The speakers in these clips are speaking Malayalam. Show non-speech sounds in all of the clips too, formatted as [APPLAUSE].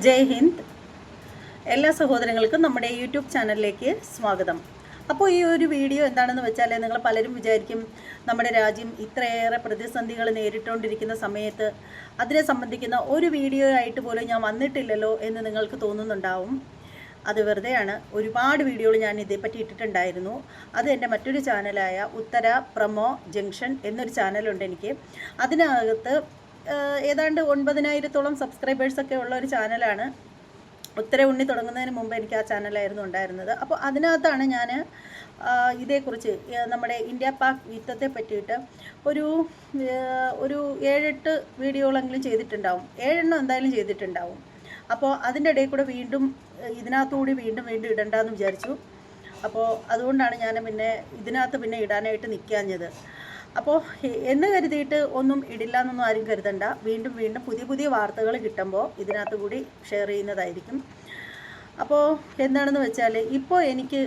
ജയ് ഹിന്ദ്. എല്ലാ സഹോദരങ്ങൾക്കും നമ്മുടെ യൂട്യൂബ് ചാനലിലേക്ക് സ്വാഗതം. അപ്പോൾ ഈ ഒരു വീഡിയോ എന്താണെന്ന് വെച്ചാൽ നിങ്ങൾ പലരും വിചാരിക്കും നമ്മുടെ രാജ്യം ഇത്രയേറെ പ്രതിസന്ധികൾ നേരിട്ടുകൊണ്ടിരിക്കുന്ന സമയത്ത് അതിനെ സംബന്ധിക്കുന്ന ഒരു വീഡിയോ ആയിട്ട് പോലും ഞാൻ വന്നിട്ടില്ലല്ലോ എന്ന് നിങ്ങൾക്ക് തോന്നുന്നുണ്ടാവും. അത് വെറുതെയാണ്. ഒരുപാട് വീഡിയോകൾ ഞാൻ ഇതേപ്പറ്റി ഇട്ടിട്ടുണ്ടായിരുന്നു. അത് എന്റെ മറ്റൊരു ചാനലായ ഉത്തര പ്രമോ ജംഗ്ഷൻ എന്നൊരു ചാനലുണ്ട് എനിക്ക്. അതിനകത്ത് ഏതാണ്ട് ഒൻപതിനായിരത്തോളം സബ്സ്ക്രൈബേഴ്സൊക്കെ ഉള്ള ഒരു ചാനലാണ് ഉത്തര ഉണ്ണി തുടങ്ങുന്നതിന് മുമ്പ് എനിക്ക് ആ ചാനലായിരുന്നു ഉണ്ടായിരുന്നത്. അപ്പോൾ അതിനകത്താണ് ഞാൻ ഇതേക്കുറിച്ച് നമ്മുടെ ഇന്ത്യ പാക് യുദ്ധത്തെ പറ്റിയിട്ട് ഒരു ഒരു ഏഴെട്ട് വീഡിയോകളെങ്കിലും ചെയ്തിട്ടുണ്ടാവും. ഏഴെണ്ണം എന്തായാലും ചെയ്തിട്ടുണ്ടാവും. അപ്പോൾ അതിന്റെ ഇടയിൽ കൂടെ വീണ്ടും ഇതിനകത്തുകൂടി വീണ്ടും വീണ്ടും ഇടണ്ടെന്ന് വിചാരിച്ചു. അപ്പോൾ അതുകൊണ്ടാണ് ഞാൻ പിന്നെ ഇതിനകത്ത് പിന്നെ ഇടാനായിട്ട് നിൽക്കാഞ്ഞത് അപ്പോൾ എന്ന് കരുതിയിട്ട് ഒന്നും ഇടില്ല എന്നൊന്നും ആരും കരുതണ്ട. വീണ്ടും വീണ്ടും പുതിയ പുതിയ വാർത്തകൾ കിട്ടുമ്പോൾ ഇതിനകത്ത് കൂടി ഷെയർ ചെയ്യുന്നതായിരിക്കും. അപ്പോൾ എന്താണെന്ന് വെച്ചാൽ ഇപ്പോൾ എനിക്ക്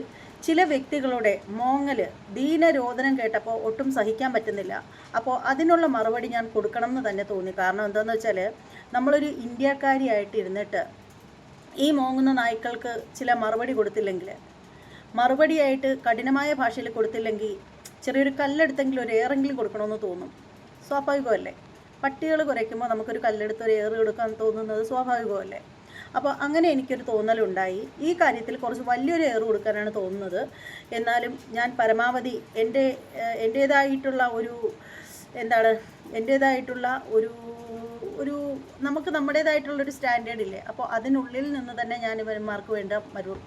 ചില വ്യക്തികളുടെ മോങ്ങൽ ദീനരോധനം കേട്ടപ്പോൾ ഒട്ടും സഹിക്കാൻ പറ്റുന്നില്ല. അപ്പോൾ അതിനുള്ള മറുപടി ഞാൻ കൊടുക്കണം എന്ന് തന്നെ തോന്നി. കാരണം എന്താണെന്ന് വെച്ചാൽ നമ്മളൊരു ഇന്ത്യക്കാരിയായിട്ട് ഇരുന്നിട്ട് ഈ മോങ്ങുന്ന നായ്ക്കൾക്ക് ചില മറുപടി കൊടുത്തില്ലെങ്കിൽ മറുപടിയായിട്ട് കഠിനമായ ഭാഷയിൽ കൊടുത്തില്ലെങ്കിൽ ചെറിയൊരു കല്ലെടുത്തെങ്കിലും ഒരു ഏറെങ്കിലും കൊടുക്കണമെന്ന് തോന്നും. സ്വാഭാവികമല്ലേ? പട്ടികൾ കുറയ്ക്കുമ്പോൾ നമുക്കൊരു കല്ലെടുത്ത് ഒരു ഏറ് കൊടുക്കാൻ തോന്നുന്നത് സ്വാഭാവികമല്ലേ? അപ്പോൾ അങ്ങനെ എനിക്കൊരു തോന്നലുണ്ടായി. ഈ കാര്യത്തിൽ കുറച്ച് വലിയൊരു ഏറ് കൊടുക്കാനാണ് തോന്നുന്നത്. എന്നാലും ഞാൻ പരമാവധി എന്റെ എന്റേതായിട്ടുള്ള ഒരു എന്താണ് എന്റേതായിട്ടുള്ള ഒരു ഒരു നമുക്ക് നമ്മുടേതായിട്ടുള്ളൊരു സ്റ്റാൻഡേർഡ് ഇല്ലേ? അപ്പോൾ അതിനുള്ളിൽ നിന്ന് തന്നെ ഞാൻ ഇവന്മാർക്ക് വേണ്ട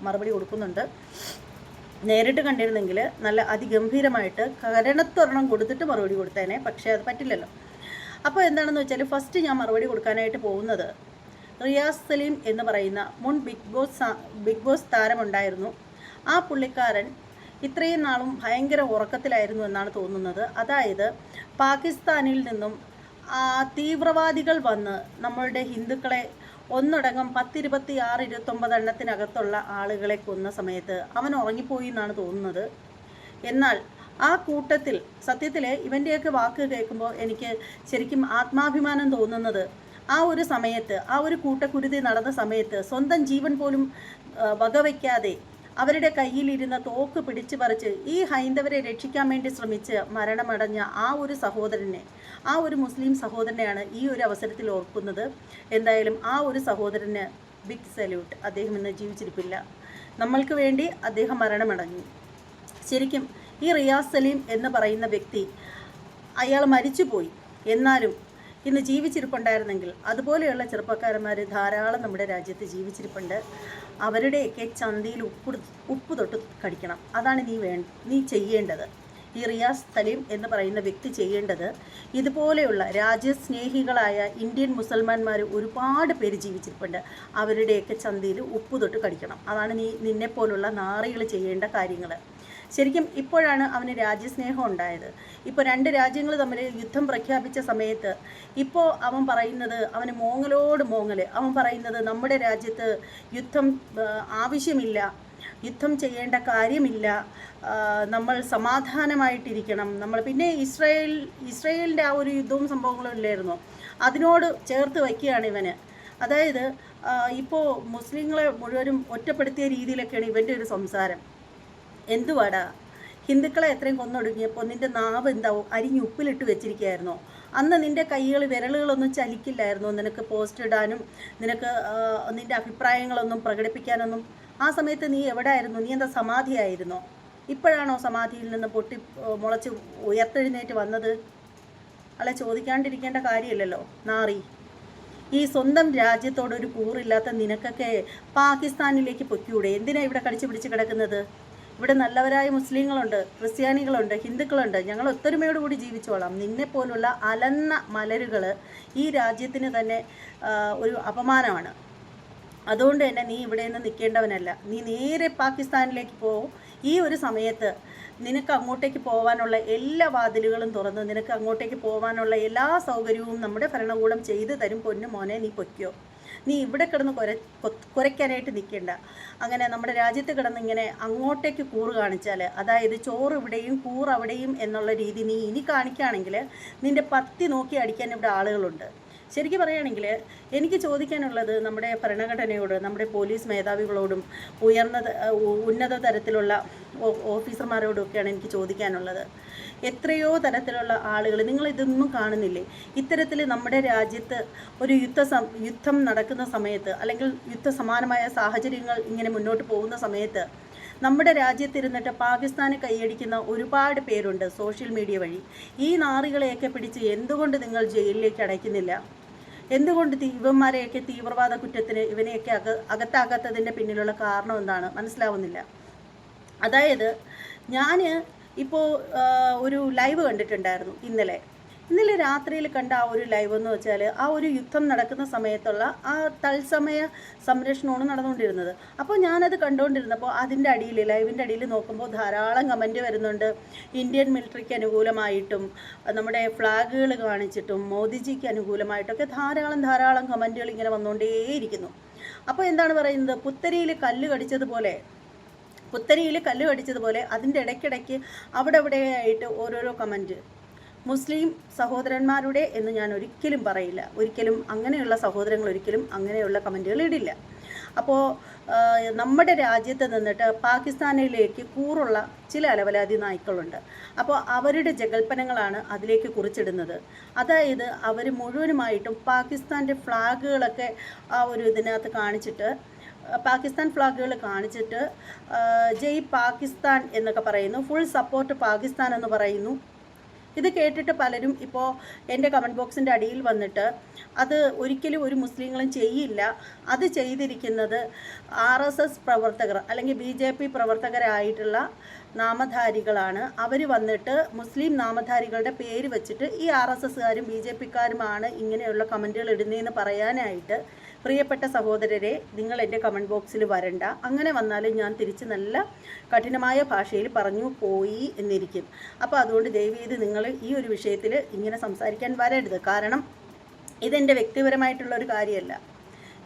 മറുപടി കൊടുക്കുന്നുണ്ട്. നേരിട്ട് കണ്ടിരുന്നെങ്കിൽ നല്ല അതിഗംഭീരമായിട്ട് കരണത്തൊരെണ്ണം കൊടുത്തിട്ട് മറുപടി കൊടുത്തേനെ പക്ഷേ അത് പറ്റില്ലല്ലോ. അപ്പോൾ എന്താണെന്ന് വെച്ചാൽ ഫസ്റ്റ് ഞാൻ മറുപടി കൊടുക്കാനായിട്ട് പോകുന്നത് റിയാസ് സലീം എന്ന് പറയുന്ന മുൻ ബിഗ് ബോസ് ബിഗ് ബോസ് താരമുണ്ടായിരുന്നു. ആ പുള്ളിക്കാരൻ ഇത്രയും നാളും ഭയങ്കര ഉറക്കത്തിലായിരുന്നു എന്നാണ് തോന്നുന്നത്. അതായത് പാകിസ്ഥാനിൽ നിന്നും തീവ്രവാദികൾ വന്ന് നമ്മളുടെ ഹിന്ദുക്കളെ ഒന്നടങ്കം പത്തിരുപത്തി ആറ് ഇരുപത്തൊമ്പത് എണ്ണത്തിനകത്തുള്ള ആളുകളെ കൊന്ന സമയത്ത് അവൻ ഉറങ്ങിപ്പോയി എന്നാണ് തോന്നുന്നത്. എന്നാൽ ആ കൂട്ടത്തിൽ സത്യത്തിൽ ഇവന്റെയൊക്കെ വാക്ക് കേൾക്കുമ്പോൾ എനിക്ക് ശരിക്കും ആത്മാഭിമാനം തോന്നുന്നത് ആ ഒരു സമയത്ത് ആ ഒരു കൂട്ടക്കുരുതി നടന്ന സമയത്ത് സ്വന്തം ജീവൻ പോലും വകവയ്ക്കാതെ അവരുടെ കയ്യിലിരുന്ന തോക്ക് പിടിച്ചു പറിച്ച് ഈ ഹൈന്ദവരെ രക്ഷിക്കാൻ വേണ്ടി ശ്രമിച്ച് മരണമടഞ്ഞ ആ ഒരു സഹോദരനെ ആ ഒരു മുസ്ലിം സഹോദരനെയാണ് ഈ ഒരു അവസരത്തിൽ ഓർക്കുന്നത്. എന്തായാലും ആ ഒരു സഹോദരന് ബിഗ് സല്യൂട്ട് അദ്ദേഹം ഇന്ന് ജീവിച്ചിരിപ്പില്ല. നമ്മൾക്ക് വേണ്ടി അദ്ദേഹം മരണമടഞ്ഞു. ശരിക്കും ഈ റിയാസ് സലീം എന്ന് പറയുന്ന വ്യക്തി അയാൾ മരിച്ചുപോയി. എന്നാലും ഇന്ന് ജീവിച്ചിരിപ്പുണ്ടായിരുന്നെങ്കിൽ അതുപോലെയുള്ള ചെറുപ്പക്കാരന്മാർ ധാരാളം നമ്മുടെ രാജ്യത്ത് ജീവിച്ചിരിപ്പുണ്ട്. അവരുടെയൊക്കെ ചന്തയിൽ ഉപ്പ് ഉപ്പ് തൊട്ട് കടിക്കണം. അതാണ് നീ വേ നീ ചെയ്യേണ്ടത്. ഈ റിയാസ് തലീം എന്ന് പറയുന്ന വ്യക്തി ചെയ്യേണ്ടത് ഇതുപോലെയുള്ള രാജ്യസ്നേഹികളായ ഇന്ത്യൻ മുസൽമാന്മാർ ഒരുപാട് പേര് ജീവിച്ചിരിപ്പുണ്ട്. അവരുടെയൊക്കെ ചന്തയിൽ ഉപ്പ് തൊട്ട് കടിക്കണം. അതാണ് നീ നിന്നെപ്പോലുള്ള നാറികൾ ചെയ്യേണ്ട കാര്യങ്ങൾ ശരിക്കും ഇപ്പോഴാണ് അവന് രാജ്യസ്നേഹം ഉണ്ടായത്. ഇപ്പോൾ രണ്ട് രാജ്യങ്ങൾ തമ്മിൽ യുദ്ധം പ്രഖ്യാപിച്ച സമയത്ത് ഇപ്പോൾ അവൻ പറയുന്നത് അവന് മോങ്ങലോട് മോങ്ങൽ അവൻ പറയുന്നത് നമ്മുടെ രാജ്യത്ത് യുദ്ധം ആവശ്യമില്ല. യുദ്ധം ചെയ്യേണ്ട കാര്യമില്ല. നമ്മൾ സമാധാനമായിട്ടിരിക്കണം. നമ്മൾ പിന്നെ ഇസ്രായേൽ ഇസ്രായേലിന്റെ ആ ഒരു യുദ്ധവും സംഭവങ്ങളും ഇല്ലായിരുന്നു. അതിനോട് ചേർത്ത് വയ്ക്കുകയാണ് ഇവന്. അതായത് ഇപ്പോൾ മുസ്ലിങ്ങളെ മുഴുവനും ഒറ്റപ്പെടുത്തിയ രീതിയിലൊക്കെയാണ് ഇവന്റെ ഒരു സംസാരം. എന്തുവാടാ? ഹിന്ദുക്കളെ എത്രയും കൊന്നൊടുങ്ങിയപ്പോൾ നിന്റെ നാവ് എന്താവും അരിഞ്ഞ് ഉപ്പിലിട്ട് വെച്ചിരിക്കുകയായിരുന്നോ? അന്ന് നിന്റെ കൈകൾ വിരലുകളൊന്നും ചലിക്കില്ലായിരുന്നു? നിനക്ക് പോസ്റ്റ് ഇടാനും നിനക്ക് നിന്റെ അഭിപ്രായങ്ങളൊന്നും പ്രകടിപ്പിക്കാനൊന്നും? ആ സമയത്ത് നീ എവിടെ ആയിരുന്നു നീ എന്താ സമാധിയായിരുന്നോ? ഇപ്പോഴാണോ സമാധിയിൽ നിന്ന് പൊട്ടി മുളച്ച് ഉയർത്തെഴുന്നേറ്റ് വന്നത്? അല്ല ചോദിക്കാണ്ടിരിക്കേണ്ട കാര്യമില്ലല്ലോ. നാറി. ഈ സ്വന്തം രാജ്യത്തോടൊരു കൂറില്ലാത്ത നിനക്കൊക്കെ പാകിസ്ഥാനിലേക്ക് പൊക്കിയൂടെ എന്തിനാണ് ഇവിടെ കടിച്ചു പിടിച്ച് കിടക്കുന്നത്? ഇവിടെ നല്ലവരായ മുസ്ലിങ്ങളുണ്ട് ക്രിസ്ത്യാനികളുണ്ട് ഹിന്ദുക്കളുണ്ട്. ഞങ്ങൾ ഒത്തൊരുമയോട് കൂടി ജീവിച്ചോളാം. നിന്നെ പോലുള്ള അലന്ന മലരുകൾ ഈ രാജ്യത്തിന് തന്നെ ഒരു അപമാനമാണ്. അതുകൊണ്ട് തന്നെ നീ ഇവിടെ നിന്ന് നിൽക്കേണ്ടവനല്ല. നീ നേരെ പാകിസ്ഥാനിലേക്ക് പോകും ഈ ഒരു സമയത്ത് നിനക്ക് അങ്ങോട്ടേക്ക് പോകാനുള്ള എല്ലാ വാതിലുകളും തുറന്ന് നിനക്ക് അങ്ങോട്ടേക്ക് പോകാനുള്ള എല്ലാ സൗകര്യവും നമ്മുടെ ഭരണകൂടം ചെയ്തു തരും പൊന്നു മോനെ നീ പൊയ്ക്കോ. നീ ഇവിടെ കിടന്ന് കുര കുറയ്ക്കാനായിട്ട് നിൽക്കേണ്ട. അങ്ങനെ നമ്മുടെ രാജ്യത്ത് കിടന്ന് ഇങ്ങനെ അങ്ങോട്ടേക്ക് കൂറ് കാണിച്ചാൽ അതായത് ചോറ് ഇവിടെയും കൂറ് അവിടെയും എന്നുള്ള രീതി നീ ഇനി കാണിക്കുകയാണെങ്കിൽ നിന്റെ പത്തി നോക്കി അടിക്കാൻ ഇവിടെ ആളുകളുണ്ട്. ശരിക്കും പറയുകയാണെങ്കിൽ എനിക്ക് ചോദിക്കാനുള്ളത് നമ്മുടെ ഭരണഘടനയോട് നമ്മുടെ പോലീസ് മേധാവികളോടും ഉയർന്ന ഉന്നത തരത്തിലുള്ള ഓഫീസർമാരോടൊക്കെയാണ് എനിക്ക് ചോദിക്കാനുള്ളത്. എത്രയോ തരത്തിലുള്ള ആളുകൾ നിങ്ങൾ ഇതൊന്നും കാണുന്നില്ലേ? ഇത്തരത്തിൽ നമ്മുടെ രാജ്യത്ത് ഒരു യുദ്ധ യുദ്ധം നടക്കുന്ന സമയത്ത് അല്ലെങ്കിൽ യുദ്ധ സമാനമായ സാഹചര്യങ്ങൾ ഇങ്ങനെ മുന്നോട്ട് പോകുന്ന സമയത്ത് നമ്മുടെ രാജ്യത്തിരുന്നിട്ട് പാകിസ്ഥാന് കൈയടിക്കുന്ന ഒരുപാട് പേരുണ്ട് സോഷ്യൽ മീഡിയ വഴി. ഈ നാറികളെയൊക്കെ പിടിച്ച് എന്തുകൊണ്ട് നിങ്ങൾ ജയിലിലേക്ക് അടയ്ക്കുന്നില്ല? എന്തുകൊണ്ട് ഇവന്മാരെയൊക്കെ തീവ്രവാദ കുറ്റത്തിന് ഇവനെയൊക്കെ അക അകത്താക്കാത്തതിന്റെ പിന്നിലുള്ള കാരണം എന്താണ്? മനസ്സിലാവുന്നില്ല. അതായത് ഞാൻ ഇപ്പോൾ ഒരു ലൈവ് കണ്ടിട്ടുണ്ടായിരുന്നു ഇന്നലെ. ഇന്നലെ രാത്രിയിൽ കണ്ട ആ ഒരു ലൈവ് എന്ന് വെച്ചാൽ ആ ഒരു യുദ്ധം നടക്കുന്ന സമയത്തുള്ള ആ തത്സമയ സംരക്ഷണമാണ് നടന്നുകൊണ്ടിരുന്നത്. അപ്പോൾ ഞാനത് കണ്ടുകൊണ്ടിരുന്നപ്പോൾ അതിന്റെ അടിയിൽ ലൈവിന്റെ അടിയിൽ നോക്കുമ്പോൾ ധാരാളം കമന്റ് വരുന്നുണ്ട്. ഇന്ത്യൻ മിലിറ്ററിക്ക് അനുകൂലമായിട്ടും നമ്മുടെ ഫ്ലാഗുകൾ കാണിച്ചിട്ടും മോദിജിക്ക് അനുകൂലമായിട്ടൊക്കെ ധാരാളം ധാരാളം കമന്റുകൾ ഇങ്ങനെ വന്നുകൊണ്ടേയിരിക്കുന്നു. അപ്പോൾ എന്താണ് പറയുന്നത്? പുത്തരിയിൽ കല്ല് കടിച്ചതുപോലെ പുത്തരിയിൽ കല്ല് കടിച്ചതുപോലെ അതിന്റെ ഇടയ്ക്കിടയ്ക്ക് അവിടെ ഇവിടെയായിട്ട് ഓരോരോ കമന്റ് മുസ്ലിം സഹോദരന്മാരുടെ എന്ന് ഞാൻ ഒരിക്കലും പറയില്ല. ഒരിക്കലും അങ്ങനെയുള്ള സഹോദരങ്ങൾ ഒരിക്കലും അങ്ങനെയുള്ള കമന്റുകൾ ഇടില്ല. അപ്പോൾ നമ്മുടെ രാജ്യത്ത് നിന്നിട്ട് പാകിസ്ഥാനിലേക്ക് കൂറുള്ള ചില അലവലാതി നായ്ക്കളുണ്ട്. അപ്പോൾ അവരുടെ ജഗൽപ്പനങ്ങളാണ് അതിലേക്ക് കുറിച്ചിടുന്നത്. അതായത് അവർ മുഴുവനുമായിട്ടും പാകിസ്ഥാന്റെ ഫ്ലാഗുകളൊക്കെ ആ ഒരു ഇതിനകത്ത് കാണിച്ചിട്ട് പാകിസ്ഥാൻ ഫ്ലാഗുകൾ കാണിച്ചിട്ട് ജയ് പാകിസ്ഥാൻ എന്നൊക്കെ പറയുന്നു ഫുൾ സപ്പോർട്ട് പാകിസ്ഥാൻ എന്ന് പറയുന്നു. ഇത് കേട്ടിട്ട് പലരും ഇപ്പോൾ എന്റെ കമന്റ് ബോക്സിന്റെ അടിയിൽ വന്നിട്ട് അത് ഒരിക്കലും ഒരു മുസ്ലിങ്ങളും ചെയ്യില്ല. അത് ചെയ്തിരിക്കുന്നത് ആർ എസ് എസ് പ്രവർത്തകർ അല്ലെങ്കിൽ ബി ജെ പി പ്രവർത്തകരായിട്ടുള്ള നാമധാരികളാണ്. അവർ വന്നിട്ട് മുസ്ലിം നാമധാരികളുടെ പേര് വെച്ചിട്ട് ഈ ആർ എസ് എസ്സുകാരും ബി ജെ പിക്കാരുമാണ് ഇങ്ങനെയുള്ള കമന്റുകൾ ഇടുന്നതെന്ന് പറയാനായിട്ട് പ്രിയപ്പെട്ട സഹോദരരെ നിങ്ങൾ എന്റെ കമന്റ് ബോക്സിൽ വരണ്ട. അങ്ങനെ വന്നാൽ ഞാൻ തിരിച്ച് നല്ല കഠിനമായ ഭാഷയിൽ പറഞ്ഞു പോയി എന്നിരിക്കും. അപ്പോൾ അതുകൊണ്ട് ദയവ് ചെയ്ത് നിങ്ങൾ ഈ ഒരു വിഷയത്തിൽ ഇങ്ങനെ സംസാരിക്കാൻ വരരുത്. കാരണം ഇതെന്റെ വ്യക്തിപരമായിട്ടുള്ള ഒരു കാര്യമല്ല.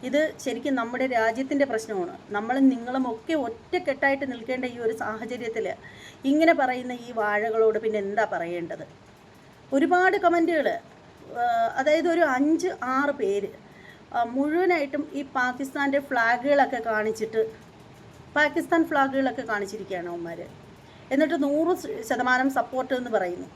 ഇത് ശരിക്കും നമ്മുടെ രാജ്യത്തിന്റെ പ്രശ്നമാണ്. നമ്മളും നിങ്ങളും ഒക്കെ ഒറ്റക്കെട്ടായിട്ട് നിൽക്കേണ്ട ഈ ഒരു സാഹചര്യത്തിൽ ഇങ്ങനെ പറയുന്ന ഈ വാഴകളോട് പിന്നെ എന്താ പറയേണ്ടത്? ഒരുപാട് കമന്റുകൾ അതായത് ഒരു അഞ്ച് ആറ് പേര് മുഴുവനായിട്ടും ഈ പാകിസ്ഥാന്റെ ഫ്ലാഗുകളൊക്കെ കാണിച്ചിട്ട് പാകിസ്ഥാൻ ഫ്ലാഗുകളൊക്കെ കാണിച്ചിരിക്കുകയാണ് അവന്മാർ എന്നിട്ട് നൂറ് ശതമാനം സപ്പോർട്ട് എന്ന് പറയുന്നു.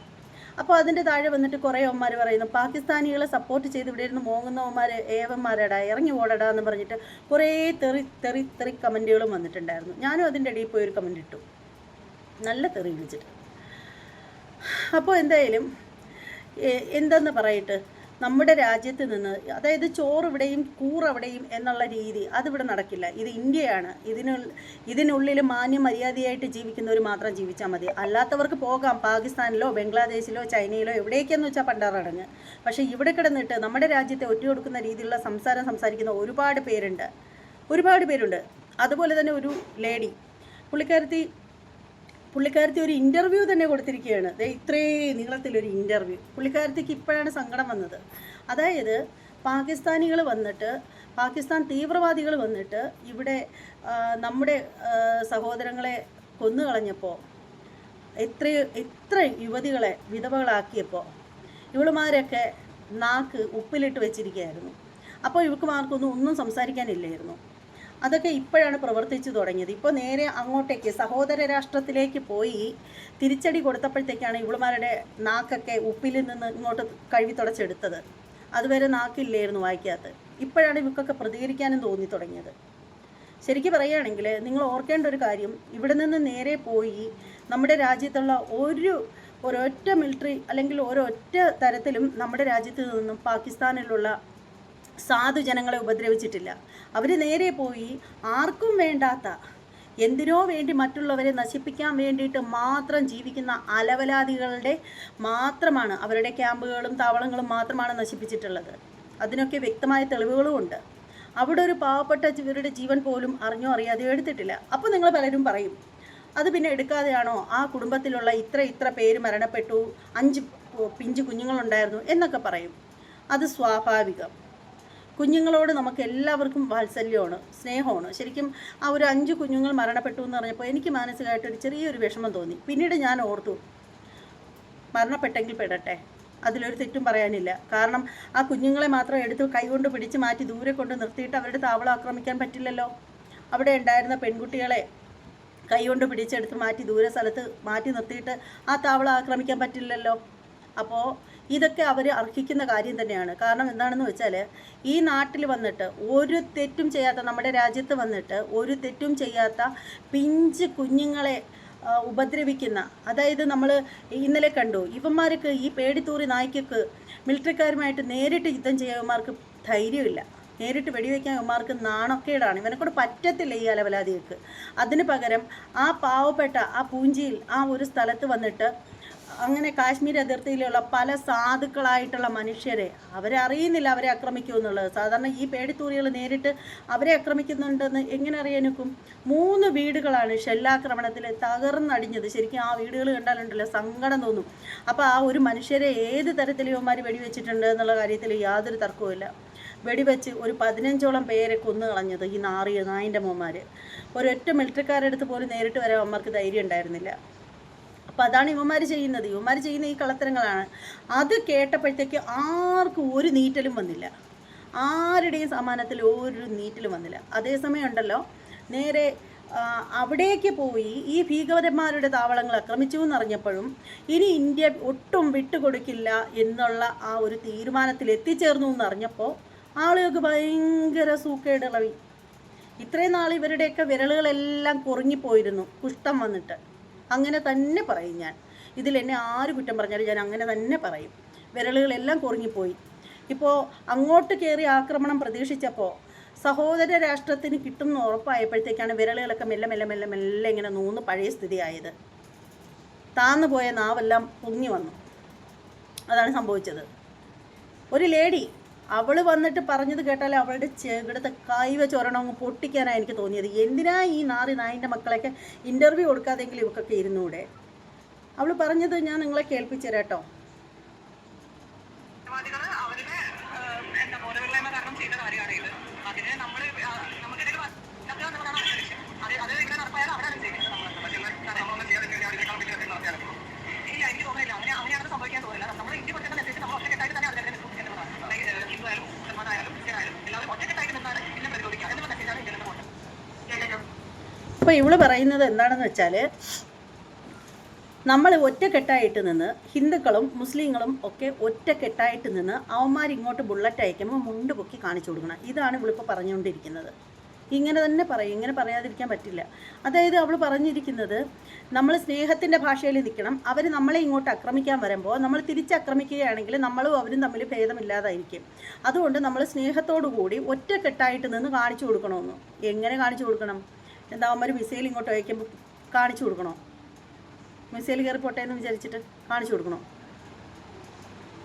അപ്പോൾ അതിന്റെ താഴെ വന്നിട്ട് കുറേ അവന്മാർ പറയുന്നു പാകിസ്ഥാനികളെ സപ്പോർട്ട് ചെയ്ത് ഇവിടെ ഇരുന്ന് മോങ്ങുന്നവന്മാർ ഏവന്മാരടാ ഇറങ്ങി ഓടടാ എന്ന് പറഞ്ഞിട്ട് കുറേ തെറി തെറി തെറി കമന്റുകളും വന്നിട്ടുണ്ടായിരുന്നു. ഞാനും അതിന്റെ ഇടയിൽ പോയി ഒരു കമന്റ് ഇട്ടു. നല്ല തെറി വിളിച്ചിട്ട്. അപ്പോൾ എന്തായാലും എന്തെന്ന് പറയട്ടെ? നമ്മുടെ രാജ്യത്ത് നിന്ന് അതായത് ചോറ് ഇവിടെയും കൂറവിടെയും എന്നുള്ള രീതി അതിവിടെ നടക്കില്ല. ഇത് ഇന്ത്യയാണ്. ഇതിനു ഇതിനുള്ളിൽ മാന്യ മര്യാദയായിട്ട് ജീവിക്കുന്നവർ മാത്രം ജീവിച്ചാൽ മതി. അല്ലാത്തവർക്ക് പോകാം പാകിസ്ഥാനിലോ ബംഗ്ലാദേശിലോ ചൈനയിലോ എവിടേക്കെന്ന് വെച്ചാൽ പണ്ടാറടങ്ങ്. പക്ഷേ ഇവിടെ കിടന്നിട്ട് നമ്മുടെ രാജ്യത്തെ ഒറ്റുകൊടുക്കുന്ന രീതിയിലുള്ള സംസാരം സംസാരിക്കുന്ന ഒരുപാട് പേരുണ്ട്. ഒരുപാട് പേരുണ്ട്. അതുപോലെ തന്നെ ഒരു ലേഡി. പുള്ളിക്കാരത്തി പുള്ളിക്കാരത്തി ഒരു ഇന്റർവ്യൂ തന്നെ കൊടുത്തിരിക്കുകയാണ്. ഇത്രയും നീളത്തിലൊരു ഇന്റർവ്യൂ പുള്ളിക്കാരത്തിക്ക് ഇപ്പോഴാണ് സങ്കടം വന്നത്. അതായത് പാകിസ്ഥാനികൾ വന്നിട്ട് പാകിസ്ഥാൻ തീവ്രവാദികൾ വന്നിട്ട് ഇവിടെ നമ്മുടെ സഹോദരങ്ങളെ കൊന്നു കളഞ്ഞപ്പോൾ എത്ര എത്ര യുവതികളെ വിധവകളാക്കിയപ്പോൾ ഇവളുമാരൊക്കെ നാക്ക് ഉപ്പിലിട്ട് വെച്ചിരിക്കുകയായിരുന്നു. അപ്പോൾ ഇവക്കുമാർക്കൊന്നും ഒന്നും സംസാരിക്കാനില്ലായിരുന്നു. അതൊക്കെ ഇപ്പോഴാണ് പ്രവർത്തിച്ചു തുടങ്ങിയത്. ഇപ്പോൾ നേരെ അങ്ങോട്ടേക്ക് സഹോദര രാഷ്ട്രത്തിലേക്ക് പോയി തിരിച്ചടി കൊടുത്തപ്പോഴത്തേക്കാണ് ഇവളുമാരുടെ നാക്കൊക്കെ ഉപ്പിൽ നിന്ന് ഇങ്ങോട്ട് കഴുകി തുടച്ചെടുത്തത്. അതുവരെ നാക്കില്ലായിരുന്നു വായിക്കാത്ത. ഇപ്പോഴാണ് ഇവക്കൊക്കെ പ്രതികരിക്കാനും തോന്നി തുടങ്ങിയത്. ശരിക്കും പറയുകയാണെങ്കിൽ നിങ്ങൾ ഓർക്കേണ്ട ഒരു കാര്യം ഇവിടെ നിന്ന് നേരെ പോയി നമ്മുടെ രാജ്യത്തുള്ള ഒരു ഒരൊറ്റ മിലിറ്ററി അല്ലെങ്കിൽ ഒരൊറ്റ തരത്തിലും നമ്മുടെ രാജ്യത്ത് നിന്നും പാകിസ്ഥാനിലുള്ള സാധു ജനങ്ങളെ ഉപദ്രവിച്ചിട്ടില്ല. അവർ നേരെ പോയി ആർക്കും വേണ്ടാത്ത എന്തിനോ വേണ്ടി മറ്റുള്ളവരെ നശിപ്പിക്കാൻ വേണ്ടിയിട്ട് മാത്രം ജീവിക്കുന്ന അലവലാദികളുടെ മാത്രമാണ് അവരുടെ ക്യാമ്പുകളും താവളങ്ങളും മാത്രമാണ് നശിപ്പിച്ചിട്ടുള്ളത്. അതിനൊക്കെ വ്യക്തമായ തെളിവുകളും ഉണ്ട്. അവിടെ ഒരു പാവപ്പെട്ട ഇവരുടെ ജീവൻ പോലും അറിഞ്ഞോ അറിയാതെ എടുത്തിട്ടില്ല. അപ്പോൾ നിങ്ങൾ പലരും പറയും അത് പിന്നെ എടുക്കാതെയാണോ? ആ കുടുംബത്തിലുള്ള ഇത്ര ഇത്ര പേര് മരണപ്പെട്ടു അഞ്ച് പിഞ്ചു കുഞ്ഞുങ്ങളുണ്ടായിരുന്നു എന്നൊക്കെ പറയും. അത് സ്വാഭാവികം. കുഞ്ഞുങ്ങളോട് നമുക്ക് എല്ലാവർക്കും വാത്സല്യമാണ് സ്നേഹമാണ്. ശരിക്കും ആ ഒരു അഞ്ച് കുഞ്ഞുങ്ങൾ മരണപ്പെട്ടു എന്ന് പറഞ്ഞപ്പോൾ എനിക്ക് മാനസികമായിട്ട് ഒരു ചെറിയൊരു വിഷമം തോന്നി. പിന്നീട് ഞാൻ ഓർത്തു മരണപ്പെട്ടെങ്കിൽ പെടട്ടെ അതിലൊരു തെറ്റും പറയാനില്ല. കാരണം ആ കുഞ്ഞുങ്ങളെ മാത്രം എടുത്ത് കൈകൊണ്ട് പിടിച്ച് മാറ്റി ദൂരെ കൊണ്ട് നിർത്തിയിട്ട് അവരുടെ താവളം ആക്രമിക്കാൻ പറ്റില്ലല്ലോ. അവിടെ ഉണ്ടായിരുന്ന പെൺകുട്ടികളെ കൈകൊണ്ട് പിടിച്ചെടുത്ത് മാറ്റി ദൂരെ സ്ഥലത്ത് മാറ്റി നിർത്തിയിട്ട് ആ താവളം ആക്രമിക്കാൻ പറ്റില്ലല്ലോ. അപ്പോൾ ഇതൊക്കെ അവർ അർഹിക്കുന്ന കാര്യം തന്നെയാണ്. കാരണം എന്താണെന്ന് വെച്ചാൽ ഈ നാട്ടിൽ വന്നിട്ട് ഒരു തെറ്റും ചെയ്യാത്ത നമ്മുടെ രാജ്യത്ത് വന്നിട്ട് ഒരു തെറ്റും ചെയ്യാത്ത പിഞ്ച് കുഞ്ഞുങ്ങളെ ഉപദ്രവിക്കുന്ന അതായത് നമ്മൾ ഇന്നലെ കണ്ടു ഇവന്മാർക്ക് ഈ പേടിത്തൂറി നായ്ക്കക്ക് മിലിറ്ററിക്കാരുമായിട്ട് നേരിട്ട് യുദ്ധം ചെയ്യാൻ ധൈര്യമില്ല. നേരിട്ട് വെടിവെക്കാൻ ഇവന്മാർക്ക് നാണക്കേടാണ്. ഇവനെ കൊണ്ട് പറ്റത്തില്ല ഈ അലവലാതികൾക്ക്. അതിന് പകരം ആ പാവപ്പെട്ട ആ പൂഞ്ചിയിൽ ആ ഒരു സ്ഥലത്ത് വന്നിട്ട് അങ്ങനെ കാശ്മീർ അതിർത്തിയിലുള്ള പല സാധുക്കളായിട്ടുള്ള മനുഷ്യരെ അവരെ അറിയുന്നില്ല അവരെ ആക്രമിക്കുമെന്നുള്ളത്. സാധാരണ ഈ പേടിത്തൂറികൾ നേരിട്ട് അവരെ ആക്രമിക്കുന്നുണ്ടെന്ന് എങ്ങനെ അറിയാനൊക്കും? മൂന്ന് വീടുകളാണ് ഷെല്ലാക്രമണത്തിൽ തകർന്നടിഞ്ഞത്. ശരിക്കും ആ വീടുകൾ കണ്ടാലുണ്ടല്ലോ സങ്കടം തോന്നും. അപ്പോൾ ആ ഒരു മനുഷ്യരെ ഏത് തരത്തിൽ ഇവന്മാർ വെടിവെച്ചിട്ടുണ്ട് എന്നുള്ള കാര്യത്തിൽ യാതൊരു തർക്കവുമില്ല വെടിവെച്ച് ഒരു പതിനഞ്ചോളം പേരെ കൊന്നു കളഞ്ഞത് ഈ നാറിയ നായിന്റെ മോന്മാർ ഒരൊറ്റ മിലിറ്ററിക്കാരെടുത്ത് പോലും നേരിട്ട് വരാൻ അമ്മമാർക്ക് ധൈര്യം ഉണ്ടായിരുന്നില്ല. അപ്പം അതാണ് ഇവന്മാർ ചെയ്യുന്നത്. ഇവന്മാർ ചെയ്യുന്ന ഈ കളത്തരങ്ങളാണ് അത് കേട്ടപ്പോഴത്തേക്ക് ആർക്കും ഒരു നീറ്റലും വന്നില്ല. ആരുടെയും സമ്മാനത്തിൽ ഒരു നീറ്റലും വന്നില്ല. അതേസമയം ഉണ്ടല്ലോ നേരെ അവിടേക്ക് പോയി ഈ ഭീകരന്മാരുടെ താവളങ്ങൾ ആക്രമിച്ചു എന്നറിഞ്ഞപ്പോഴും ഇനി ഇന്ത്യ ഒട്ടും വിട്ടുകൊടുക്കില്ല എന്നുള്ള ആ ഒരു തീരുമാനത്തിൽ എത്തിച്ചേർന്നു എന്നറിഞ്ഞപ്പോൾ ആളുകൾക്ക് ഭയങ്കര സൂക്കേടിളവി ഇത്രയും നാൾ ഇവരുടെയൊക്കെ വിരലുകളെല്ലാം കുറുങ്ങിപ്പോയിരുന്നു കുഷ്ഠം വന്നിട്ട്. അങ്ങനെ തന്നെ പറയും ഞാൻ. ഇതിൽ എന്നെ ആര് കുറ്റം പറഞ്ഞാലും ഞാൻ അങ്ങനെ തന്നെ പറയും. വിരലുകളെല്ലാം കുറുങ്ങിപ്പോയി. ഇപ്പോൾ അങ്ങോട്ട് കയറി ആക്രമണം പ്രതീക്ഷിച്ചപ്പോൾ സഹോദര രാഷ്ട്രത്തിന് കിട്ടുന്ന ഉറപ്പായപ്പോഴത്തേക്കാണ് വിരലുകളൊക്കെ മെല്ലെ മെല്ലെ മെല്ലെ മെല്ലെ ഇങ്ങനെ നൂന്ന് പഴയ സ്ഥിതിയായത്. താന്നു പോയ നാവെല്ലാം പൊങ്ങി വന്നു. അതാണ് സംഭവിച്ചത്. ഒരു ലേഡി അവൾ വന്നിട്ട് പറഞ്ഞത് കേട്ടാൽ അവളുടെ ചെകിടത്തെ കൈവ ചൊരണം അങ്ങ് പൊട്ടിക്കാനാണ് എനിക്ക് തോന്നിയത്. എന്തിനാ ഈ നാറി നായിന്റെ മക്കളെയൊക്കെ ഇന്റർവ്യൂ കൊടുക്കാതെങ്കിലും ഇവക്കൊക്കെ ഇരുന്നൂടെ? അവൾ പറഞ്ഞത് ഞാൻ നിങ്ങളെ കേൾപ്പിച്ചു കേട്ടോ ഇല്ല എനിക്ക് തോന്നുന്നില്ല. അവനെ അവനെയാണ് സംഭവിക്കാൻ തോന്നില്ല നമ്മൾ ഇന്ത്യ കൊടുക്കുന്ന മെസ്സേജ് നമ്മൾ ഒറ്റക്കെട്ടായിട്ട് തന്നെ അതിനെ നിൽക്കും എന്നുള്ളതാണ് അതായത് ഹിന്ദു ആയാലും മുസൽമാനായാലും ക്രിസ്ത്യനായാലും എല്ലാവരും ഒറ്റക്കെട്ടായിട്ട് നിന്നാണ് പിന്നെ പ്രതിരോധിക്കുക എന്നുള്ള മെസ്സേജാണ് ഇന്ത്യയിൽ നിന്ന് പോകുന്നത് കേട്ടോ അപ്പോൾ ഇവൾ പറയുന്നത് എന്താണെന്ന് വെച്ചാൽ നമ്മൾ ഒറ്റക്കെട്ടായിട്ട് നിന്ന് ഹിന്ദുക്കളും മുസ്ലിങ്ങളും ഒക്കെ ഒറ്റക്കെട്ടായിട്ട് നിന്ന് അവന്മാർ ഇങ്ങോട്ട് ബുള്ളറ്റ് അയക്കുമ്പോൾ മുണ്ട് പൊക്കി കാണിച്ചു കൊടുക്കണം. ഇതാണ് ഇവളിപ്പോൾ പറഞ്ഞുകൊണ്ടിരിക്കുന്നത്. ഇങ്ങനെ തന്നെ പറയും. ഇങ്ങനെ പറയാതിരിക്കാൻ പറ്റില്ല. അതായത് അവൾ പറഞ്ഞിരിക്കുന്നത് നമ്മൾ സ്നേഹത്തിന്റെ ഭാഷയിൽ നിൽക്കണം. അവർ നമ്മളെ ഇങ്ങോട്ട് ആക്രമിക്കാൻ വരുമ്പോൾ നമ്മൾ തിരിച്ചാക്രമിക്കുകയാണെങ്കിൽ നമ്മളും അവരും തമ്മിൽ ഭേദമില്ലാതായിരിക്കും. അതുകൊണ്ട് നമ്മൾ സ്നേഹത്തോടു കൂടി ഒറ്റക്കെട്ടായിട്ട് നിന്ന് കാണിച്ചു കൊടുക്കണമെന്ന് എങ്ങനെ കാണിച്ചു കൊടുക്കണം? എന്താ അവന്മാർ മിസൈൽ ഇങ്ങോട്ട് അയക്കുമ്പോൾ കാണിച്ചു കൊടുക്കണോ? മിസൈൽ കയറി പോട്ടെ എന്ന് വിചാരിച്ചിട്ട് കാണിച്ചു കൊടുക്കണോ?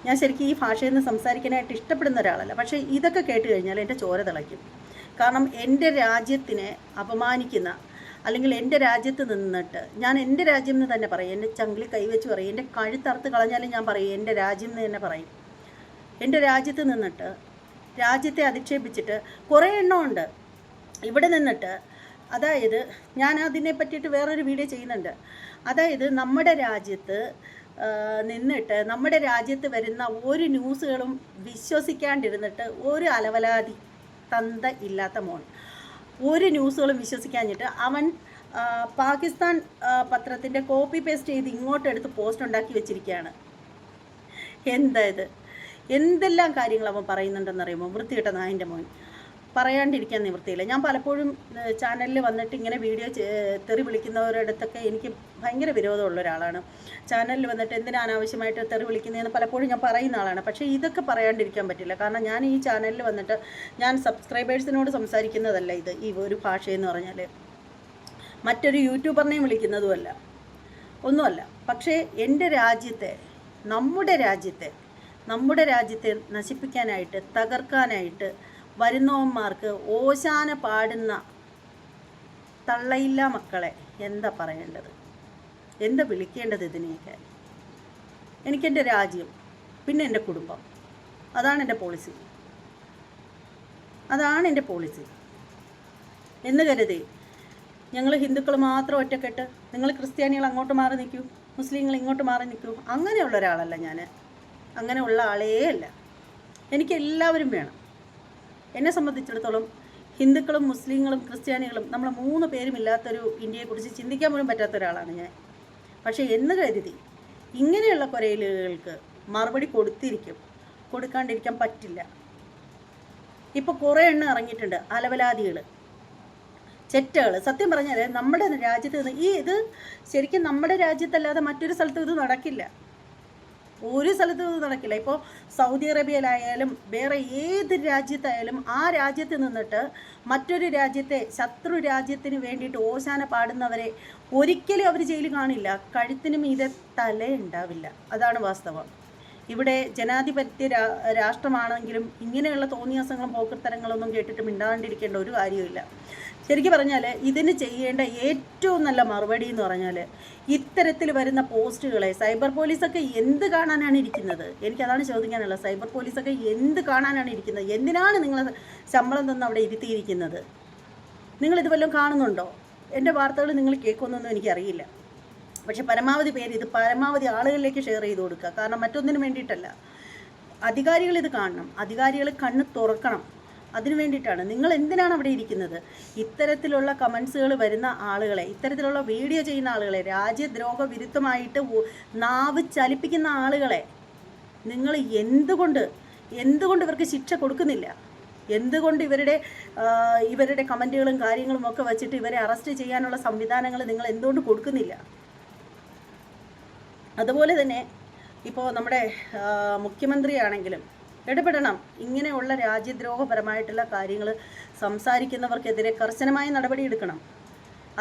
ഞാൻ ശരിക്കും ഈ ഭാഷയിൽ നിന്ന് സംസാരിക്കാനായിട്ട് ഇഷ്ടപ്പെടുന്ന ഒരാളല്ല. പക്ഷേ ഇതൊക്കെ കേട്ട് കഴിഞ്ഞാൽ എന്റെ ചോര തിളയ്ക്കും. കാരണം എന്റെ രാജ്യത്തിനെ അപമാനിക്കുന്ന അല്ലെങ്കിൽ എന്റെ രാജ്യത്ത് നിന്നിട്ട് ഞാൻ എന്റെ രാജ്യം എന്ന് തന്നെ പറയും. എന്റെ ചങ്കിളി കൈവച്ച് പറയും. എന്റെ കഴുത്തറുത്ത് കളഞ്ഞാലും ഞാൻ പറയും. എന്റെ രാജ്യം എന്ന് തന്നെ പറയും. എന്റെ രാജ്യത്ത് നിന്നിട്ട് രാജ്യത്തെ അധിക്ഷേപിച്ചിട്ട് കുറേ എണ്ണമുണ്ട് ഇവിടെ നിന്നിട്ട് അതായത് ഞാൻ അതിനെ പറ്റിയിട്ട് വേറൊരു വീഡിയോ ചെയ്യുന്നുണ്ട്. അതായത് നമ്മുടെ രാജ്യത്ത് നിന്നിട്ട് നമ്മുടെ രാജ്യത്ത് വരുന്ന ഒരു ന്യൂസുകളും വിശ്വസിക്കാണ്ടിരുന്നിട്ട് ഒരു അലവലാതി തന്ത ഇല്ലാത്ത മോൻ. ഒരു ന്യൂസുകളും വിശ്വസിക്കാഞ്ഞിട്ട് അവൻ പാകിസ്ഥാൻ പത്രത്തിന്റെ കോപ്പി പേസ്റ്റ് ചെയ്ത് ഇങ്ങോട്ടെടുത്ത് പോസ്റ്റ് ഉണ്ടാക്കി വെച്ചിരിക്കുകയാണ്. എന്തായത് എന്തെല്ലാം കാര്യങ്ങൾ അവൻ പറയുന്നുണ്ടെന്നറിയുമോ വൃത്തികെട്ട നായന്റെ മോൻ. പറയാണ്ടിരിക്കാൻ നിവൃത്തിയില്ല. ഞാൻ പലപ്പോഴും ചാനലിൽ വന്നിട്ട് ഇങ്ങനെ വീഡിയോ തെറി വിളിക്കുന്നവരടുത്തൊക്കെ എനിക്ക് ഭയങ്കര വിരോധമുള്ള ഒരാളാണ്. ചാനലിൽ വന്നിട്ട് എന്തിനാ അനാവശ്യമായിട്ട് തെറി വിളിക്കുന്നതെന്ന് പലപ്പോഴും ഞാൻ പറയുന്ന ആളാണ്. പക്ഷേ ഇതൊക്കെ പറയാണ്ടിരിക്കാൻ പറ്റില്ല. കാരണം ഞാൻ ഈ ചാനലിൽ വന്നിട്ട് ഞാൻ സബ്സ്ക്രൈബേഴ്സിനോട് സംസാരിക്കുന്നതല്ല ഇത് ഈ ഒരു ഭാഷയെന്ന് പറഞ്ഞാൽ മറ്റൊരു യൂട്യൂബറിനെയും വിളിക്കുന്നതുമല്ല. ഒന്നുമല്ല. പക്ഷേ എന്റെ രാജ്യത്തെ നമ്മുടെ രാജ്യത്തെ നമ്മുടെ രാജ്യത്തെ നശിപ്പിക്കാനായിട്ട് തകർക്കാനായിട്ട് വരുന്നവന്മാർക്ക് ഓശാന പാടുന്ന തള്ളയില്ല മക്കളെ എന്താ പറയേണ്ടത്? എന്താ വിളിക്കേണ്ടത് ഇതിനെയൊക്കെ? എനിക്കെന്റെ രാജ്യം പിന്നെ എന്റെ കുടുംബം. അതാണ് എന്റെ പോളിസി അതാണ് എന്റെ പോളിസി എന്ന് കരുതി ഞങ്ങൾ ഹിന്ദുക്കൾ മാത്രം ഒറ്റക്കെട്ട്. നിങ്ങൾ ക്രിസ്ത്യാനികൾ അങ്ങോട്ട് മാറി നിൽക്കൂ. മുസ്ലിങ്ങൾ ഇങ്ങോട്ട് മാറി നിൽക്കൂ. അങ്ങനെയുള്ള ഒരാളല്ല ഞാൻ അങ്ങനെയുള്ള ആളേ അല്ല എനിക്ക് എല്ലാവരും വേണം. എന്നെ സംബന്ധിച്ചിടത്തോളം ഹിന്ദുക്കളും മുസ്ലിങ്ങളും ക്രിസ്ത്യാനികളും നമ്മൾ മൂന്ന് പേരും ഇല്ലാത്തൊരു ഇന്ത്യയെക്കുറിച്ച് ചിന്തിക്കാൻ പോലും പറ്റാത്ത ഒരാളാണ് ഞാൻ. പക്ഷേ എന്ന് കരുതി ഇങ്ങനെയുള്ള കുരയലുകൾക്ക് മറുപടി കൊടുത്തിരിക്കും. കൊടുക്കാണ്ടിരിക്കാൻ പറ്റില്ല. ഇപ്പോൾ കുറേ എണ്ണം ഇറങ്ങിയിട്ടുണ്ട് അലവലാദികൾ ചെറ്റകൾ സത്യം പറഞ്ഞാൽ നമ്മുടെ രാജ്യത്ത് ഈ ഇത് ശരിക്കും നമ്മുടെ രാജ്യത്തല്ലാതെ മറ്റൊരു സ്ഥലത്തും ഇത് നടക്കില്ല. ഒരു സ്ഥലത്ത് ഇത് നടക്കില്ല. ഇപ്പോൾ സൗദി അറേബ്യയിലായാലും വേറെ ഏത് രാജ്യത്തായാലും ആ രാജ്യത്ത് നിന്നിട്ട് മറ്റൊരു രാജ്യത്തെ ശത്രു രാജ്യത്തിന് വേണ്ടിയിട്ട് ഓശാന പാടുന്നവരെ ഒരിക്കലും അവർ ജയിലിൽ കാണില്ല. കഴുത്തിന് മീതെ തല ഉണ്ടാവില്ല. അതാണ് വാസ്തവം. ഇവിടെ ജനാധിപത്യ രാഷ്ട്രമാണെങ്കിലും ഇങ്ങനെയുള്ള തോന്നിയാസങ്ങളും പോക്കർത്തരങ്ങളൊന്നും കേട്ടിട്ട് മിണ്ടാണ്ടിരിക്കേണ്ട ഒരു കാര്യമില്ല ശരിക്കും പറഞ്ഞാൽ ഇതിന് ചെയ്യേണ്ട ഏറ്റവും നല്ല മറുപടി എന്ന് പറഞ്ഞാൽ ഇത്തരത്തിൽ വരുന്ന പോസ്റ്റുകളെ സൈബർ പോലീസൊക്കെ എന്ത് കാണാനാണ് ഇരിക്കുന്നത്? എനിക്കതാണ് ചോദിക്കാനുള്ളത്. സൈബർ പോലീസൊക്കെ എന്ത് കാണാനാണ് ഇരിക്കുന്നത്? എന്തിനാണ് നിങ്ങൾ ശമ്പളം തന്ന് അവിടെ ഇരുത്തിയിരിക്കുന്നത്? നിങ്ങളിത് വല്ലതും കാണുന്നുണ്ടോ? എന്റെ വാർത്തകൾ നിങ്ങൾ കേൾക്കുന്നൊന്നും എനിക്കറിയില്ല. പക്ഷെ പരമാവധി പേര് ഇത് പരമാവധി ആളുകളിലേക്ക് ഷെയർ ചെയ്ത് കൊടുക്കുക. കാരണം മറ്റൊന്നിനും വേണ്ടിയിട്ടല്ല. അധികാരികൾ ഇത് കാണണം. അധികാരികൾ കണ്ണ് തുറക്കണം. അതിനു വേണ്ടിയിട്ടാണ്. നിങ്ങൾ എന്തിനാണ് അവിടെ ഇരിക്കുന്നത്? ഇത്തരത്തിലുള്ള കമൻസുകൾ വരുന്ന ആളുകളെ ഇത്തരത്തിലുള്ള വീഡിയോ ചെയ്യുന്ന ആളുകളെ രാജ്യദ്രോഹ വിരുദ്ധമായിട്ട് നാവ് ചലിപ്പിക്കുന്ന ആളുകളെ നിങ്ങൾ എന്തുകൊണ്ട് എന്തുകൊണ്ട് ഇവർക്ക് ശിക്ഷ കൊടുക്കുന്നില്ല? എന്തുകൊണ്ട് ഇവരുടെ ഇവരുടെ കമന്റുകളും കാര്യങ്ങളും ഒക്കെ വെച്ചിട്ട് ഇവരെ അറസ്റ്റ് ചെയ്യാനുള്ള സംവിധാനങ്ങൾ നിങ്ങൾ എന്തുകൊണ്ട് കൊടുക്കുന്നില്ല? അതുപോലെ തന്നെ ഇപ്പോൾ നമ്മുടെ മുഖ്യമന്ത്രിയാണെങ്കിലും ഇടപെടണം. ഇങ്ങനെയുള്ള രാജ്യദ്രോഹപരമായിട്ടുള്ള കാര്യങ്ങൾ സംസാരിക്കുന്നവർക്കെതിരെ കർശനമായ നടപടിയെടുക്കണം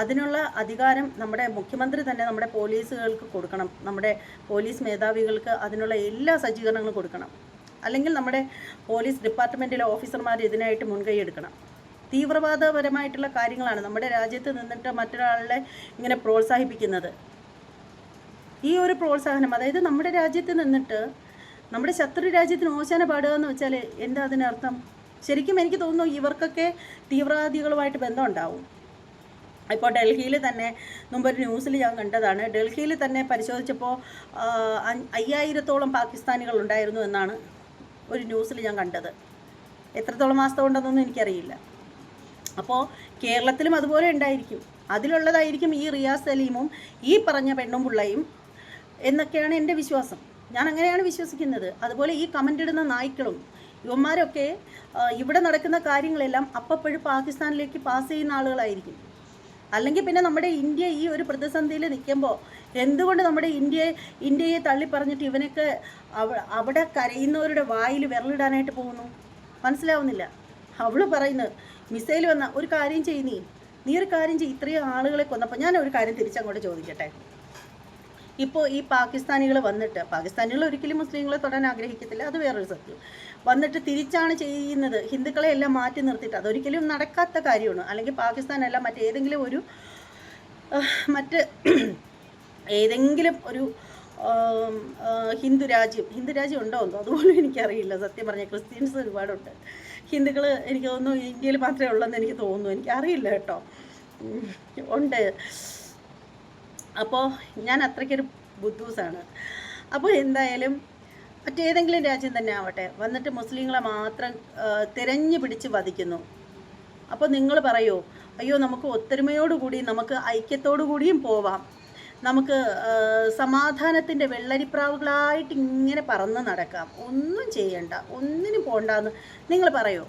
അതിനുള്ള അധികാരം നമ്മുടെ മുഖ്യമന്ത്രി തന്നെ നമ്മുടെ പോലീസുകൾക്ക് കൊടുക്കണം. നമ്മുടെ പോലീസ് മേധാവികൾക്ക് അതിനുള്ള എല്ലാ സജ്ജീകരണങ്ങളും കൊടുക്കണം. അല്ലെങ്കിൽ നമ്മുടെ പോലീസ് ഡിപ്പാർട്ട്മെന്റിലെ ഓഫീസർമാർ ഇതിനായിട്ട് മുൻകൈ എടുക്കണം. തീവ്രവാദപരമായിട്ടുള്ള കാര്യങ്ങളാണ് നമ്മുടെ രാജ്യത്ത് നിന്നിട്ട് മറ്റൊരാളെ ഇങ്ങനെ പ്രോത്സാഹിപ്പിക്കുന്നത്. ഈ ഒരു പ്രോത്സാഹനം അതായത് നമ്മുടെ രാജ്യത്ത് നിന്നിട്ട് നമ്മുടെ ശത്രു രാജ്യത്തിന് ഓശാന പാടുക എന്ന് വെച്ചാൽ എന്താ അതിനർത്ഥം? ശരിക്കും എനിക്ക് തോന്നുന്നു ഇവർക്കൊക്കെ തീവ്രവാദികളുമായിട്ട് ബന്ധം ഉണ്ടാവും ഇപ്പോൾ ഡൽഹിയിൽ തന്നെ മുമ്പൊരു ന്യൂസിൽ ഞാൻ കണ്ടതാണ്. ഡൽഹിയിൽ തന്നെ പരിശോധിച്ചപ്പോൾ അയ്യായിരത്തോളം പാകിസ്ഥാനികൾ ഉണ്ടായിരുന്നു എന്നാണ് ഒരു ന്യൂസിൽ ഞാൻ കണ്ടത്. എത്രത്തോളം വാസ്തവമുണ്ടെന്നൊന്നും എനിക്കറിയില്ല. അപ്പോൾ കേരളത്തിലും അതുപോലെ ഉണ്ടായിരിക്കും. അതിലുള്ളതായിരിക്കും ഈ റിയാസ് സലീമും ഈ പറഞ്ഞ പെണ്ണും പിള്ളയും എന്നൊക്കെയാണ് എന്റെ വിശ്വാസം. ഞാൻ അങ്ങനെയാണ് വിശ്വസിക്കുന്നത്. അതുപോലെ ഈ കമന്റ് ഇടുന്ന നായ്ക്കളും യുവന്മാരൊക്കെ ഇവിടെ നടക്കുന്ന കാര്യങ്ങളെല്ലാം അപ്പപ്പോഴും പാകിസ്ഥാനിലേക്ക് പാസ് ചെയ്യുന്ന ആളുകളായിരിക്കും. അല്ലെങ്കിൽ പിന്നെ നമ്മുടെ ഇന്ത്യ ഈ ഒരു പ്രതിസന്ധിയിൽ നിൽക്കുമ്പോൾ എന്തുകൊണ്ട് നമ്മുടെ ഇന്ത്യയെ ഇന്ത്യയെ തള്ളി പറഞ്ഞിട്ട് ഇവനൊക്കെ അവ- അവിടെ കരയുന്നവരുടെ വായിൽ വിരലിടാനായിട്ട് പോകുന്നു? മനസ്സിലാവുന്നില്ല. അവൾ പറയുന്നത് മിസൈൽ വന്ന ഒരു കാര്യം ചെയ്യുന്നേ നീ. ഒരു കാര്യം ചെയ്യും. ഇത്രയും ആളുകളെ കൊന്നപ്പോൾ ഞാൻ ഒരു കാര്യം തിരിച്ചങ്ങോട്ട് ചോദിക്കട്ടെ. ഇപ്പോൾ ഈ പാകിസ്ഥാനികൾ വന്നിട്ട് പാകിസ്ഥാനികൾ ഒരിക്കലും മുസ്ലിങ്ങളെ തൊടാൻ ആഗ്രഹിക്കത്തില്ല. അത് വേറൊരു സത്യം. വന്നിട്ട് തിരിച്ചാണ് ചെയ്യുന്നത്. ഹിന്ദുക്കളെ എല്ലാം മാറ്റി നിർത്തിയിട്ട് അതൊരിക്കലും നടക്കാത്ത കാര്യമാണ്. അല്ലെങ്കിൽ പാകിസ്ഥാനല്ല മറ്റേതെങ്കിലും ഒരു മറ്റ് [CLEARS THROAT] ഏതെങ്കിലും ഒരു ഹിന്ദു രാജ്യം ഹിന്ദു രാജ്യം ഉണ്ടോ എന്തോ? അതുപോലും എനിക്കറിയില്ല. സത്യം പറഞ്ഞ ക്രിസ്ത്യൻസ് ഒരുപാടുണ്ട്. ഹിന്ദുക്കൾ എനിക്ക് തോന്നുന്നു ഇന്ത്യയിൽ മാത്രമേ ഉള്ളെന്ന് എനിക്ക് തോന്നുന്നു. എനിക്കറിയില്ല കേട്ടോ. ഉണ്ട്. അപ്പോൾ ഞാൻ അത്രയ്ക്കൊരു ബുദ്ധൂസാണ്. അപ്പോൾ എന്തായാലും മറ്റേതെങ്കിലും രാജ്യം തന്നെ ആവട്ടെ വന്നിട്ട് മുസ്ലിങ്ങളെ മാത്രം തിരഞ്ഞു പിടിച്ച് വധിക്കുന്നു. അപ്പോൾ നിങ്ങൾ പറയൂ അയ്യോ നമുക്ക് ഒത്തൊരുമയോടുകൂടി നമുക്ക് ഐക്യത്തോടു കൂടിയും പോവാം. നമുക്ക് സമാധാനത്തിന്റെ വെള്ളരിപ്രാവുകളായിട്ട് ഇങ്ങനെ പറന്ന് നടക്കാം. ഒന്നും ചെയ്യണ്ട ഒന്നിനും പോണ്ടെന്ന് നിങ്ങൾ പറയോ.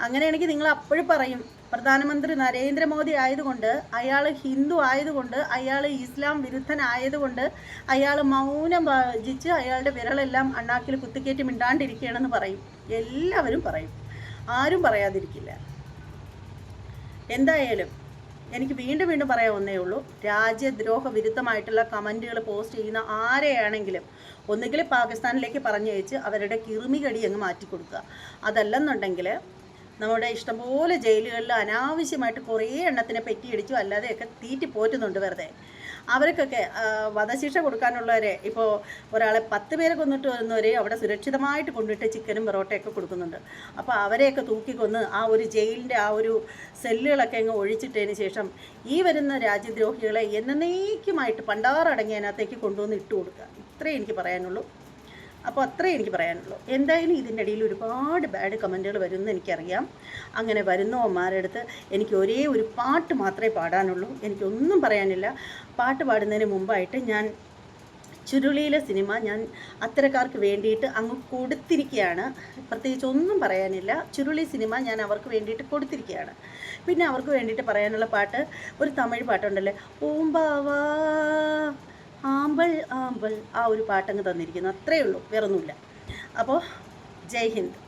അങ്ങനെയാണെങ്കിൽ നിങ്ങൾ അപ്പോഴും പറയും പ്രധാനമന്ത്രി നരേന്ദ്രമോദി ആയതുകൊണ്ട് അയാൾ ഹിന്ദു ആയതുകൊണ്ട് അയാൾ ഇസ്ലാം വിരുദ്ധനായതുകൊണ്ട് അയാൾ മൗനം ഭജിച്ച് അയാളുടെ വിരളെല്ലാം അണ്ണാക്കിൽ കുത്തിക്കയറ്റി മിണ്ടാണ്ടിരിക്കുകയാണെന്ന് പറയും. എല്ലാവരും പറയും. ആരും പറയാതിരിക്കില്ല. എന്തായാലും എനിക്ക് വീണ്ടും വീണ്ടും പറയാൻ ഒന്നേ ഉള്ളൂ. രാജ്യദ്രോഹ വിരുദ്ധമായിട്ടുള്ള കമന്റുകൾ പോസ്റ്റ് ചെയ്യുന്ന ആരെയാണെങ്കിലും ഒന്നുകിൽ പാകിസ്ഥാനിലേക്ക് പറഞ്ഞയച്ച് അവരുടെ കിറുമികടി അങ്ങ് മാറ്റി കൊടുക്കുക അതല്ലെന്നുണ്ടെങ്കിൽ നമ്മുടെ ഇഷ്ടംപോലെ ജയിലുകളിൽ അനാവശ്യമായിട്ട് കുറേ എണ്ണത്തിനെ പെറ്റിയിടിച്ചു അല്ലാതെയൊക്കെ തീറ്റി പോറ്റുന്നുണ്ട് വെറുതെ. അവർക്കൊക്കെ വധശിക്ഷ കൊടുക്കാനുള്ളവരെ ഇപ്പോൾ ഒരാളെ പത്ത് പേരെ കൊന്നിട്ട് വരുന്നവരെ അവിടെ സുരക്ഷിതമായിട്ട് കൊണ്ടിട്ട് ചിക്കനും പൊറോട്ടയൊക്കെ കൊടുക്കുന്നുണ്ട്. അപ്പോൾ അവരെയൊക്കെ തൂക്കിക്കൊന്ന് ആ ഒരു ജയിലിന്റെ ആ ഒരു സെല്ലുകളൊക്കെ അങ്ങ് ഒഴിച്ചിട്ടതിന് ശേഷം ഈ വരുന്ന രാജ്യദ്രോഹികളെ എന്നേക്കുമായിട്ട് പണ്ടാറടങ്ങി അതിനകത്തേക്ക് കൊണ്ടുവന്ന് ഇട്ട് കൊടുക്കുക ഇത്രേ എനിക്ക് പറയാനുള്ളൂ. അപ്പോൾ അത്രേ എനിക്ക് പറയാനുള്ളൂ. എന്തായാലും ഇതിന്റെ ഇടയിൽ ഒരുപാട് ബാഡ് കമന്റുകൾ വരുമെന്ന് എനിക്കറിയാം. അങ്ങനെ വരുന്നവന്മാരുടെ അടുത്ത് എനിക്ക് ഒരേ ഒരു പാട്ട് മാത്രമേ പാടാനുള്ളൂ. എനിക്കൊന്നും പറയാനില്ല. പാട്ട് പാടുന്നതിന് മുമ്പായിട്ട് ഞാൻ ചുരുളിയിലെ സിനിമ ഞാൻ അത്തരക്കാർക്ക് വേണ്ടിയിട്ട് അങ്ങ് കൊടുത്തിരിക്കുകയാണ് പ്രത്യേകിച്ച് ഒന്നും പറയാനില്ല. ചുരുളി സിനിമ ഞാൻ അവർക്ക് വേണ്ടിയിട്ട് കൊടുത്തിരിക്കുകയാണ് പിന്നെ അവർക്ക് വേണ്ടിയിട്ട് പറയാനുള്ള പാട്ട് ഒരു തമിഴ് പാട്ടുണ്ടല്ലേ? പൂമ്പാവാ ആമ്പൾ ആമ്പൽ ആ ഒരു പാട്ടങ്ങ് തന്നിരിക്കുന്നു. അത്രയേ ഉള്ളൂ. വേറൊന്നുമില്ല. അപ്പോൾ ജയ് ഹിന്ദ്.